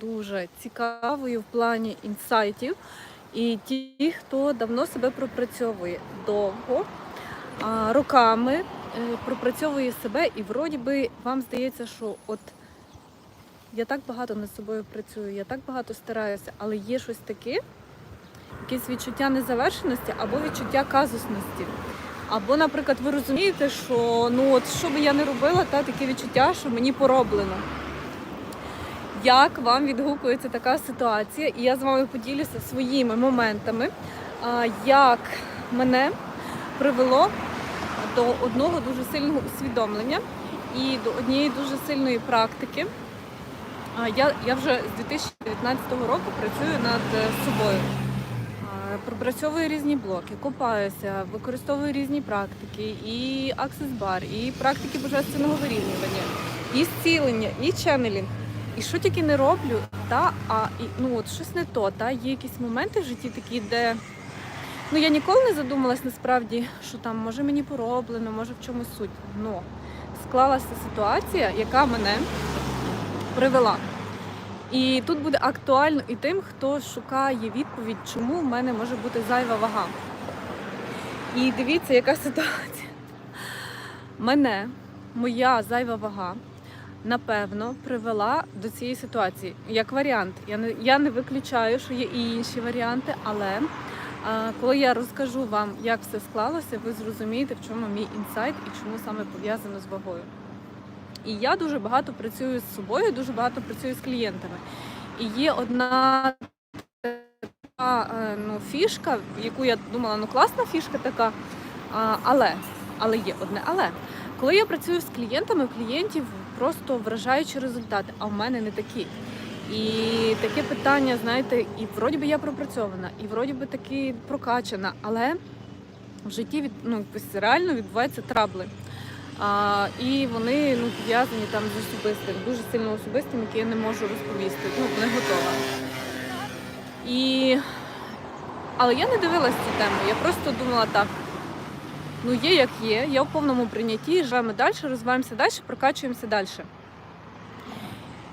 дуже цікавою в плані інсайтів. І ті, хто давно себе пропрацьовує довго, роками е, пропрацьовує себе, і вроді би вам здається, що от я так багато над собою працюю, я так багато стараюся, але є щось таке, якесь відчуття незавершеності або відчуття казусності. Або, наприклад, ви розумієте, що ну от що би я не робила, та таке відчуття, що мені пороблено. Як вам відгукується така ситуація? І я з вами поділюся своїми моментами, як мене привело до одного дуже сильного усвідомлення і до однієї дуже сильної практики. Я, я вже з 2019 року працюю над е, собою. Пропрацьовую різні блоки, копаюся, використовую різні практики, і Bar, і практики божественного вирівнювання, і зцілення, і ченнелінг. І що тільки не роблю, та а і ну от щось не то. Та є якісь моменти в житті такі, де ну я ніколи не задумалась насправді, що там може мені пороблено, може в чомусь суть. Но склалася ситуація, яка мене привела. І тут буде актуально і тим, хто шукає відповідь, чому в мене може бути зайва вага. І дивіться, яка ситуація. Мене, моя зайва вага, напевно, привела до цієї ситуації. Як варіант. Я не, я не виключаю, що є і інші варіанти, але а, коли я розкажу вам, як все склалося, ви зрозумієте, в чому мій інсайт і чому саме пов'язано з вагою. І я дуже багато працюю з собою, дуже багато працюю з клієнтами. І є одна така е, ну, фішка, яку я думала, ну класна фішка така, але, але є одне але. Коли я працюю з клієнтами, в клієнтів просто вражаючі результати, а в мене не такі. І таке питання, знаєте, і вроді би я пропрацьована, і вроді би таки прокачана, але в житті від, ну, реально відбуваються трабли. А, і вони ну, пов'язані там з особистим, дуже сильно особистим, які я не можу розповісти. Ну, не готова. І... Але я не дивилась цю тему. Я просто думала так. Ну, є як є, я в повному прийнятті, живемо далі, розвиваємося далі, прокачуємося далі.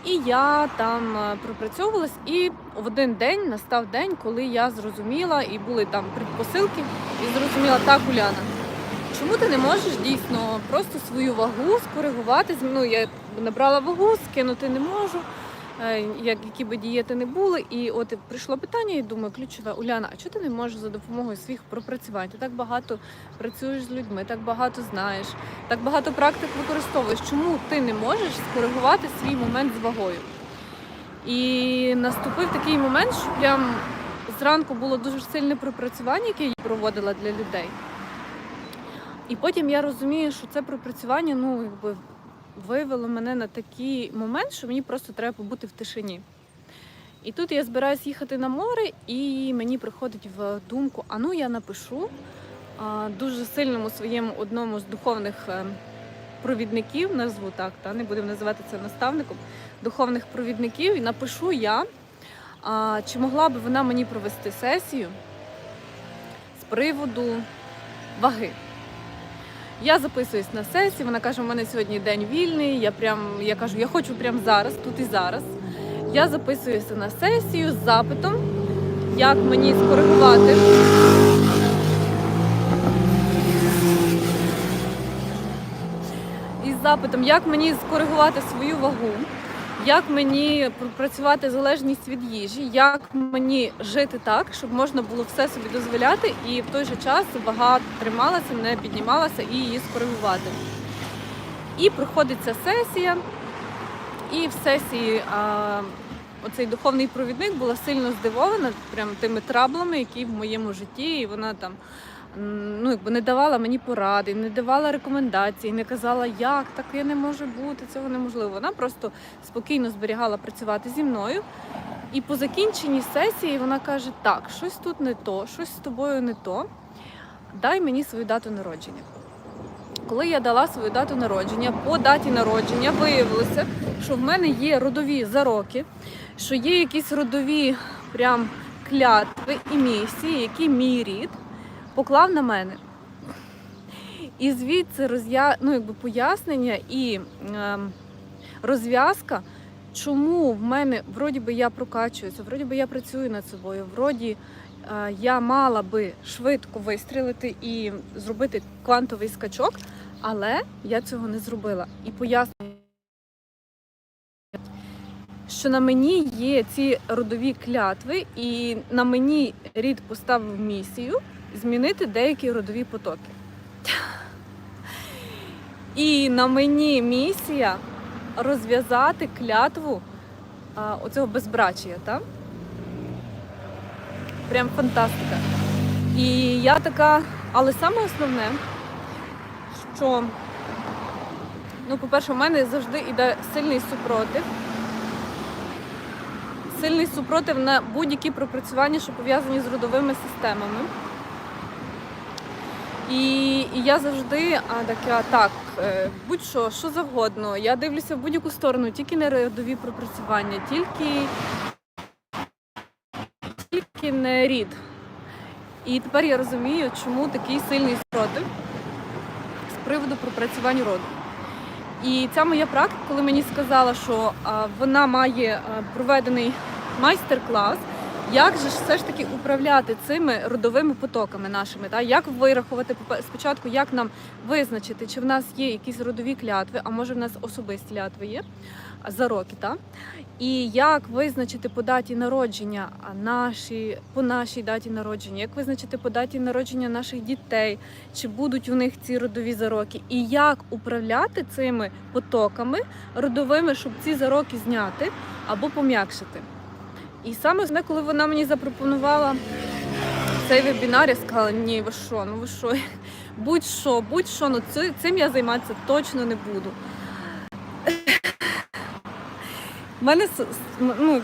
І я там е, пропрацьовувалась, і в один день настав день, коли я зрозуміла, і були там предпосилки, і зрозуміла, так, Уляна, чому ти не можеш дійсно просто свою вагу скоригувати? Ну, я набрала вагу, скинути не можу, які би дієти не були. І от прийшло питання, і думаю, ключове, Уляна, а чого ти не можеш за допомогою своїх пропрацювань? Ти так багато працюєш з людьми, так багато знаєш, так багато практик використовуєш. Чому ти не можеш скоригувати свій момент з вагою? І наступив такий момент, що прям зранку було дуже сильне пропрацювання, яке я проводила для людей. І потім я розумію, що це пропрацювання ну, якби вивело мене на такий момент, що мені просто треба побути в тишині. І тут я збираюсь їхати на море, і мені приходить в думку, а ну я напишу дуже сильному своєму одному з духовних е, провідників, назву так, та не будемо називати це наставником, духовних провідників, і напишу я, чи могла би вона мені провести сесію з приводу ваги. Я записуюсь на сесію, вона каже, у мене сьогодні день вільний. Я прям я кажу, я хочу прямо зараз, тут і зараз. Я записуюся на сесію з запитом, як мені скоригувати. Із запитом, як мені скоригувати свою вагу, як мені працювати залежність від їжі, як мені жити так, щоб можна було все собі дозволяти, і в той же час вага трималася, не піднімалася і її скоригувати. І проходить ця сесія, і в сесії а, оцей духовний провідник була сильно здивована прям тими траблами, які в моєму житті, і вона там ну, якби не давала мені поради, не давала рекомендацій, не казала, як таке не може бути, цього неможливо. Вона просто спокійно зберігала працювати зі мною. І по закінченні сесії вона каже: так, щось тут не то, щось з тобою не то. Дай мені свою дату народження. Коли я дала свою дату народження, по даті народження виявилося, що в мене є родові зароки, що є якісь родові прям клятви і місії, які мій рід поклав на мене. І звідси роз'я... ну, якби пояснення і ем, розв'язка, чому в мене вроді би я прокачуюся, вроді би я працюю над собою, вроді е, я мала би швидко вистрілити і зробити квантовий скачок, але я цього не зробила. І пояснюю, що на мені є ці родові клятви, і на мені рід поставив місію змінити деякі родові потоки. І на мені місія розв'язати клятву а, оцього безбрачія, так? Прям фантастика. І я така, але саме основне, що, ну, по-перше, в мене завжди йде сильний супротив. Сильний супротив на будь-які пропрацювання, що пов'язані з родовими системами. І, і я завжди а, така, так, е, будь-що, що завгодно. Я дивлюся в будь-яку сторону, тільки не родові пропрацювання, тільки, тільки не рід. І тепер я розумію, чому такий сильний спротив з приводу пропрацювань роду. І ця моя практика, коли мені сказала, що а, вона має а, проведений майстер-клас, як же ж все ж таки управляти цими родовими потоками нашими, та? Як вирахувати спочатку, як нам визначити, чи в нас є якісь родові клятви, а може в нас особисті клятви є за роки, та? І як визначити по даті народження наші по нашій даті народження, як визначити по даті народження наших дітей, чи будуть у них ці родові зароки, і як управляти цими потоками родовими, щоб ці зароки зняти або пом'якшити. І саме коли вона мені запропонувала цей вебінар, я сказала, ні, ви що, ну ви що, будь-що, будь-що, ну ци- цим я займатися точно не буду. У мене ну,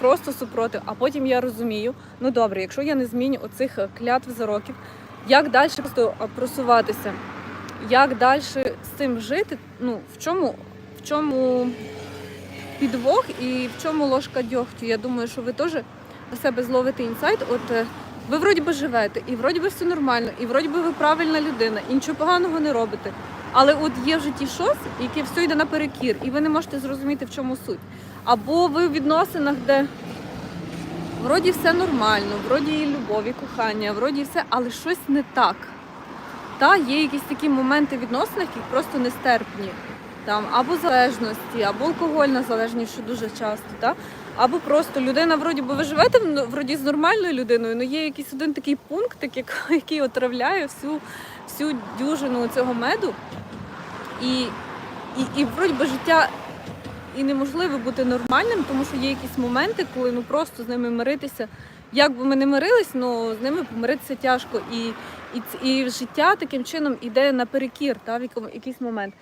просто супротив, а потім я розумію, ну добре, якщо я не зміню оцих е, клятв зароків, як далі просто просуватися, як далі з цим жити, ну в чому, в чому підвох і в чому ложка дьогтю. Я думаю, що ви теж на себе зловите інсайт. От е, ви вроді би живете, і вроді би все нормально, і вроді би ви правильна людина, і нічого поганого не робите. Але от є в житті щось, яке все йде наперекір, і ви не можете зрозуміти, в чому суть. Або ви в відносинах, де вроді все нормально, вроді і любов, і кохання, вроді все, але щось не так. Та є якісь такі моменти в які просто нестерпні. Там або залежності, або алкогольна залежність, що дуже часто, та? або просто людина, вроді, бо ви живете вроді з нормальною людиною, але є якийсь один такий пункт, який отравляє всю, всю дюжину цього меду. І, і, і вроді би життя і неможливо бути нормальним, тому що є якісь моменти, коли ну просто з ними миритися. Як би ми не мирились, ну з ними помиритися тяжко. І, і, і життя таким чином іде наперекір, та, в якому, якийсь момент.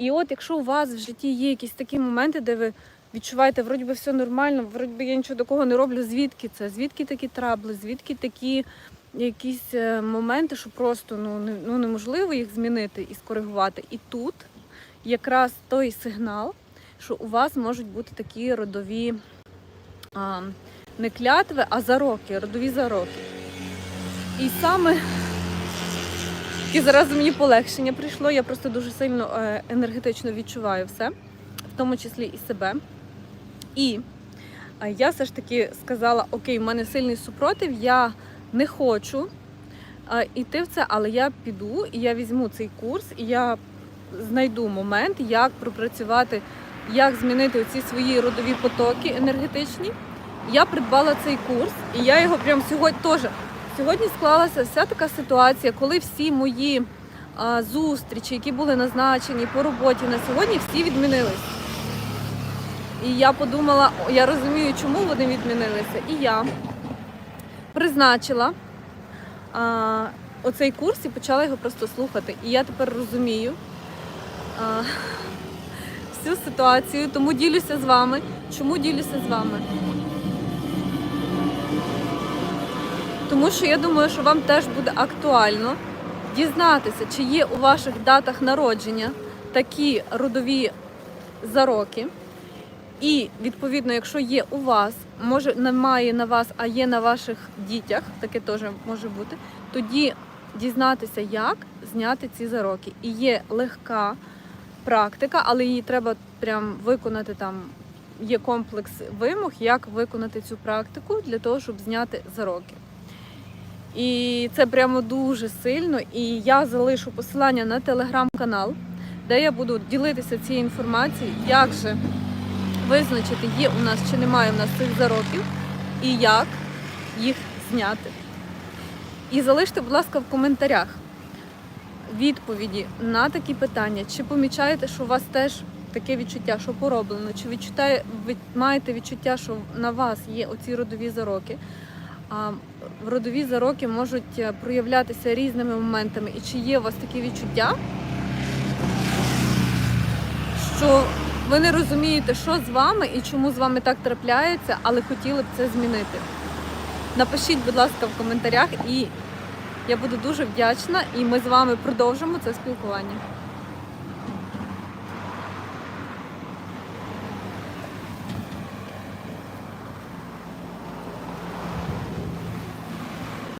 І от якщо у вас в житті є якісь такі моменти, де ви відчуваєте, вроді би все нормально, вроді би я нічого такого не роблю, звідки це? Звідки такі трабли, звідки такі якісь е, моменти, що просто ну, ну, неможливо їх змінити і скоригувати. І тут якраз той сигнал, що у вас можуть бути такі родові а, не клятви, а зароки, родові зароки. І саме і зараз мені полегшення прийшло. Я просто дуже сильно е, енергетично відчуваю все, в тому числі і себе. І е, я все ж таки сказала: Окей, в мене сильний супротив, я не хочу е, йти в це, але я піду і я візьму цей курс, і я знайду момент, як пропрацювати, як змінити ці свої родові потоки енергетичні. Я придбала цей курс, і я його прямо сьогодні теж. Сьогодні склалася вся така ситуація, коли всі мої а, зустрічі, які були назначені по роботі на сьогодні, всі відмінились. І я подумала, я розумію, чому вони відмінилися. І я призначила а, оцей курс і почала його просто слухати. І я тепер розумію а, всю ситуацію, тому ділюся з вами. Чому ділюся з вами? Тому що я думаю, що вам теж буде актуально дізнатися, чи є у ваших датах народження такі родові зароки. І відповідно, якщо є у вас, може немає на вас, а є на ваших дітях, таке теж може бути, тоді дізнатися, як зняти ці зароки. І є легка практика, але її треба прям виконати там є комплекс вимог, як виконати цю практику для того, щоб зняти зароки. І це прямо дуже сильно. І я залишу посилання на телеграм-канал, де я буду ділитися цією інформацією, як же визначити, є у нас чи немає у нас цих зароків, і як їх зняти. І залиште, будь ласка, в коментарях відповіді на такі питання. Чи помічаєте, що у вас теж таке відчуття, що пороблено? Чи ви маєте відчуття, що на вас є оці родові зароки? Родові зароки можуть е, проявлятися різними моментами. І чи є у вас такі відчуття, що ви не розумієте, що з вами і чому з вами так трапляється, але хотіли б це змінити? Напишіть, будь ласка, в коментарях, і я буду дуже вдячна, і ми з вами продовжимо це спілкування.